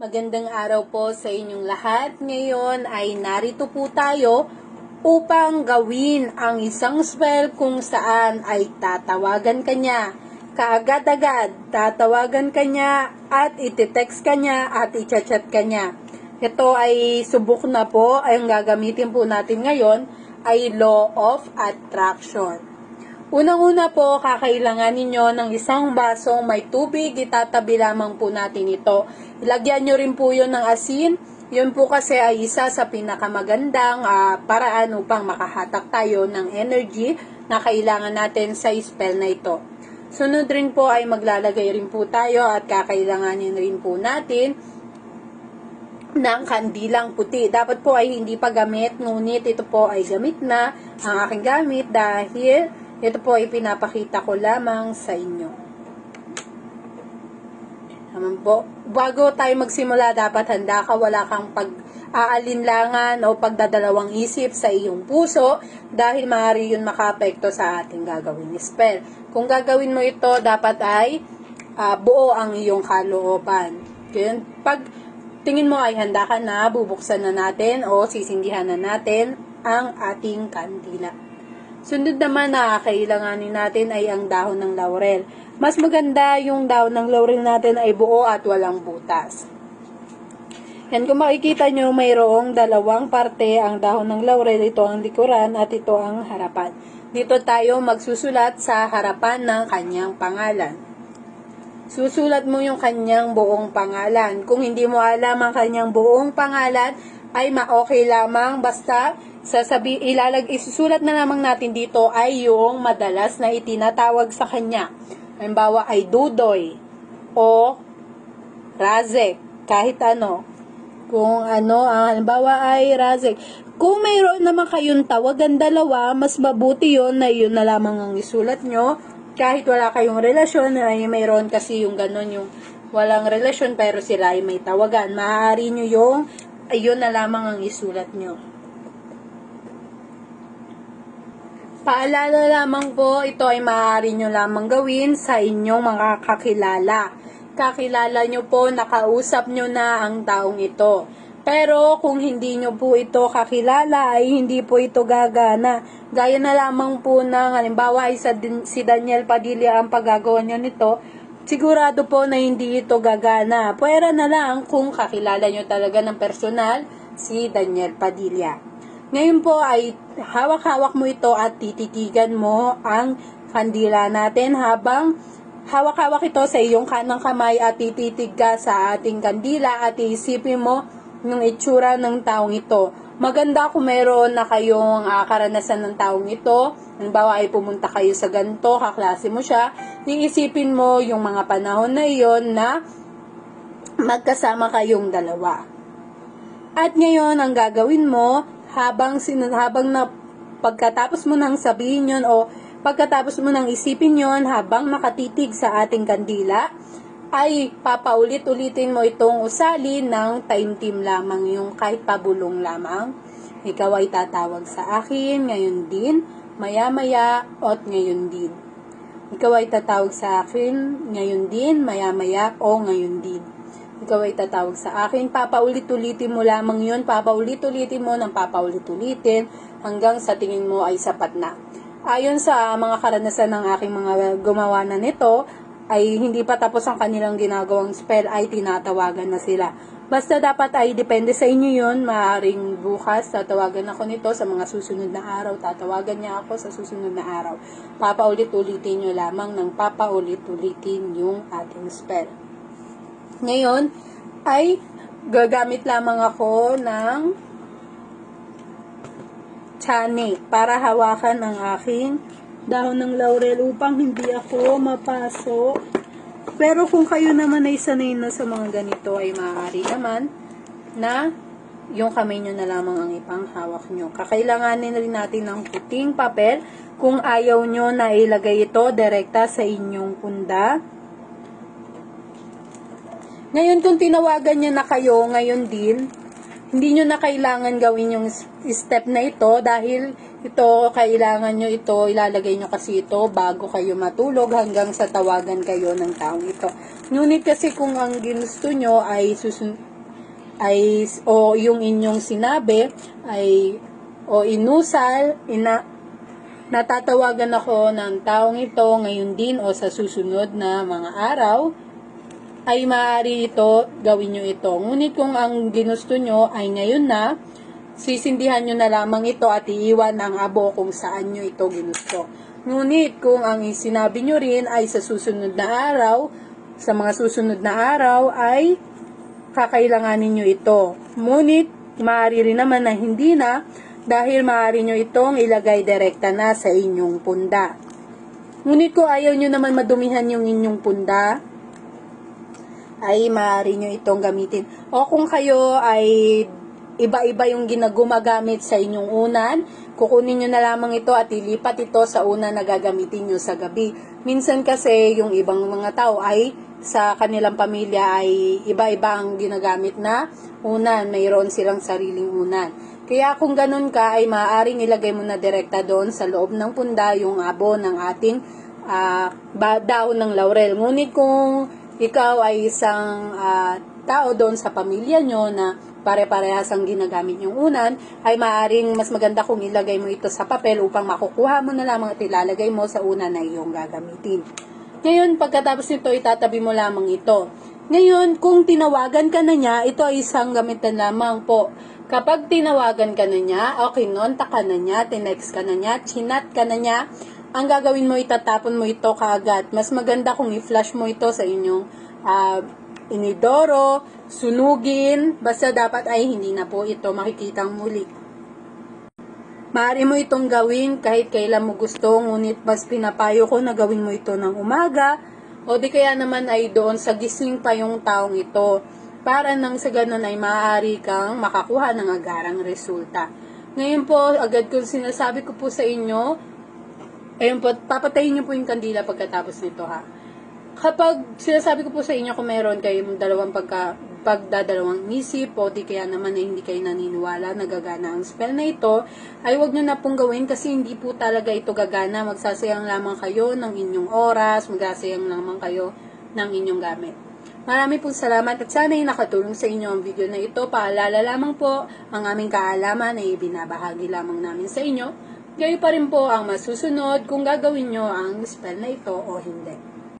Magandang araw po sa inyong lahat. Ngayon ay narito po tayo upang gawin ang isang spell kung saan ay tatawagan ka niya. Kaagad-agad, tatawagan ka niya at iti-text ka niya at i-chat ka niya. Ito ay subok na po, ang gagamitin po natin ngayon ay Law of Attraction. Unang-una po, kakailangan ninyo ng isang basong may tubig, itatabi lamang po natin ito. Ilagyan nyo rin po yun ng asin. Yun po kasi ay isa sa pinakamagandang ah, paraan upang makahatak tayo ng energy na kailangan natin sa spell na ito. Sunod rin po ay maglalagay rin po tayo at kakailanganin rin po natin ng kandilang puti. Dapat po ay hindi pa gamit, ngunit ito po ay gamit na ang aking gamit dahil ito po ay pinapakita ko lamang sa inyo. Naman po, bago tayo magsimula, dapat handa ka, wala kang pag-aalinlangan o pagdadalawang isip sa iyong puso dahil maaari yun makaapekto sa ating gagawin spell. Kung gagawin mo ito, dapat ay ah, buo ang iyong kalooban. Kaya pag tingin mo ay handa ka na, bubuksan na natin o sisindihan na natin ang ating kandila. Sunod naman na kailanganin natin ay ang dahon ng laurel. Mas maganda yung dahon ng laurel natin ay buo at walang butas. Yan, kung makikita nyo, mayroong dalawang parte ang dahon ng laurel. Ito ang likuran at ito ang harapan. Dito tayo magsusulat sa harapan ng kanyang pangalan. Susulat mo yung kanyang buong pangalan. Kung hindi mo alam ang kanyang buong pangalan, ay ma-okay lamang basta sasabi ilalag isusulat na lamang natin dito ay yung madalas na itinatawag sa kanya. Halimbawa ay Dudoy o Razek, kahit ano. Kung ano, ang halimbawa ay Razek. Kung mayroon naman kayong tawagan dalawa, mas mabuti yon na yun na lamang ang isulat nyo. Kahit wala kayong relasyon, ay mayroon kasi yung ganon yung walang relasyon pero sila ay may tawagan. Maaari nyo yung ayun na lamang ang isulat nyo. Paalala lamang po, ito ay maaari nyo lamang gawin sa inyong mga kakilala. Kakilala nyo po, nakausap nyo na ang taong ito. Pero kung hindi nyo po ito kakilala, ay hindi po ito gagana. Gaya na lamang po ng, halimbawa ay sa, si Daniel Padilla ang paggagawa nyo nito, sigurado po na hindi ito gagana. Pwera na lang kung kakilala nyo talaga ng personal si Daniel Padilla. Ngayon po ay hawak-hawak mo ito at tititigan mo ang kandila natin habang hawak-hawak ito sa iyong kanang kamay at tititig ka sa ating kandila at iisipin mo yung itsura ng taong ito. Maganda kung meron na kayong ah, karanasan ng taong ito. Halimbawa ay pumunta kayo sa ganito, kaklase mo siya. Iisipin mo yung mga panahon na iyon na magkasama kayong dalawa. At ngayon, ang gagawin mo, habang, sin- habang na pagkatapos mo nang sabihin yon o pagkatapos mo nang isipin yon habang nakatitig sa ating kandila, ay papaulit-ulitin mo itong usali ng time team lamang yung kahit pabulong lamang. Ikaw ay tatawag sa akin ngayon din, maya-maya, at ngayon din. Ikaw ay tatawag sa akin ngayon din, maya-maya, o ngayon din. Ikaw ay tatawag sa akin, papaulit-ulitin mo lamang yun, papaulit-ulitin mo ng papaulit-ulitin hanggang sa tingin mo ay sapat na. Ayon sa mga karanasan ng aking mga gumawa na nito, ay hindi pa tapos ang kanilang ginagawang spell ay tinatawagan na sila. Basta dapat ay depende sa inyo yun, maaaring bukas tatawagan ako nito sa mga susunod na araw, tatawagan niya ako sa susunod na araw. Papaulit-ulitin nyo lamang ng papaulit-ulitin yung ating spell. Ngayon, ay gagamit lamang ako ng chani para hawakan ang aking dahon ng laurel upang hindi ako mapasok. Pero kung kayo naman ay sanay na sa mga ganito ay maaari naman na yung kamay nyo na lamang ang ipanghawak nyo. Kakailanganin rin natin ng puting papel kung ayaw nyo na ilagay ito direkta sa inyong punda. Ngayon, kung tinawagan niya na kayo ngayon din, hindi nyo na kailangan gawin yung step na ito dahil ito, kailangan nyo ito, ilalagay nyo kasi ito bago kayo matulog hanggang sa tawagan kayo ng taong ito. Ngunit kasi kung ang ginusto nyo ay susun ay o yung inyong sinabi ay o inusal, ina, natatawagan ako ng taong ito ngayon din o sa susunod na mga araw, ay maaari ito, gawin nyo ito. Ngunit kung ang ginusto nyo ay ngayon na, sisindihan nyo na lamang ito at iiwan ang abo kung saan nyo ito ginusto. Ngunit kung ang sinabi nyo rin ay sa susunod na araw, sa mga susunod na araw ay kakailanganin nyo ito. Ngunit, maaari rin naman na hindi na dahil maaari nyo itong ilagay direkta na sa inyong punda. Ngunit kung ayaw nyo naman madumihan yung inyong punda, ay maaari nyo itong gamitin. O kung kayo ay iba-iba yung ginagumagamit sa inyong unan, kukunin nyo na lamang ito at ilipat ito sa unan na gagamitin nyo sa gabi. Minsan kasi yung ibang mga tao ay sa kanilang pamilya ay iba-iba ang ginagamit na unan. Mayroon silang sariling unan. Kaya kung ganun ka ay maaaring ilagay mo na direkta doon sa loob ng punda yung abo ng ating ah, ba- daon ng laurel. Ngunit kung ikaw ay isang ah, tao doon sa pamilya nyo na pare-parehas ang ginagamit yung unan, ay maaaring mas maganda kung ilagay mo ito sa papel upang makukuha mo na lamang at ilalagay mo sa unan na iyong gagamitin. Ngayon, pagkatapos nito, itatabi mo lamang ito. Ngayon, kung tinawagan ka na niya, ito ay isang gamitan lamang po. Kapag tinawagan ka na niya, o kinonta ka na niya, tinext ka na niya, chinat ka na niya, ang gagawin mo, itatapon mo ito kaagad. Mas maganda kung i-flash mo ito sa inyong ah, inidoro, sunugin, basta dapat ay hindi na po ito makikitang muli. Maaari mo itong gawin kahit kailan mo gusto, ngunit mas pinapayo ko na gawin mo ito ng umaga, o di kaya naman ay doon sa gising pa yung taong ito, para nang sa ganun ay maaari kang makakuha ng agarang resulta. Ngayon po, agad kong sinasabi ko po sa inyo, ayun po, papatayin niyo po yung kandila pagkatapos nito ha. Kapag sinasabi ko po sa inyo kung meron kayong dalawang pagka, pagdadalawang isip o di kaya naman na hindi kayo naniniwala na gagana ang spell na ito, ay wag nyo na pong gawin kasi hindi po talaga ito gagana. Magsasayang lamang kayo ng inyong oras, magsasayang lamang kayo ng inyong gamit. Marami pong salamat at sana ay nakatulong sa inyo ang video na ito. Paalala lamang po ang aming kaalaman ay ibinabahagi lamang namin sa inyo. Gayo pa rin po ang masusunod kung gagawin nyo ang spell na ito o hindi.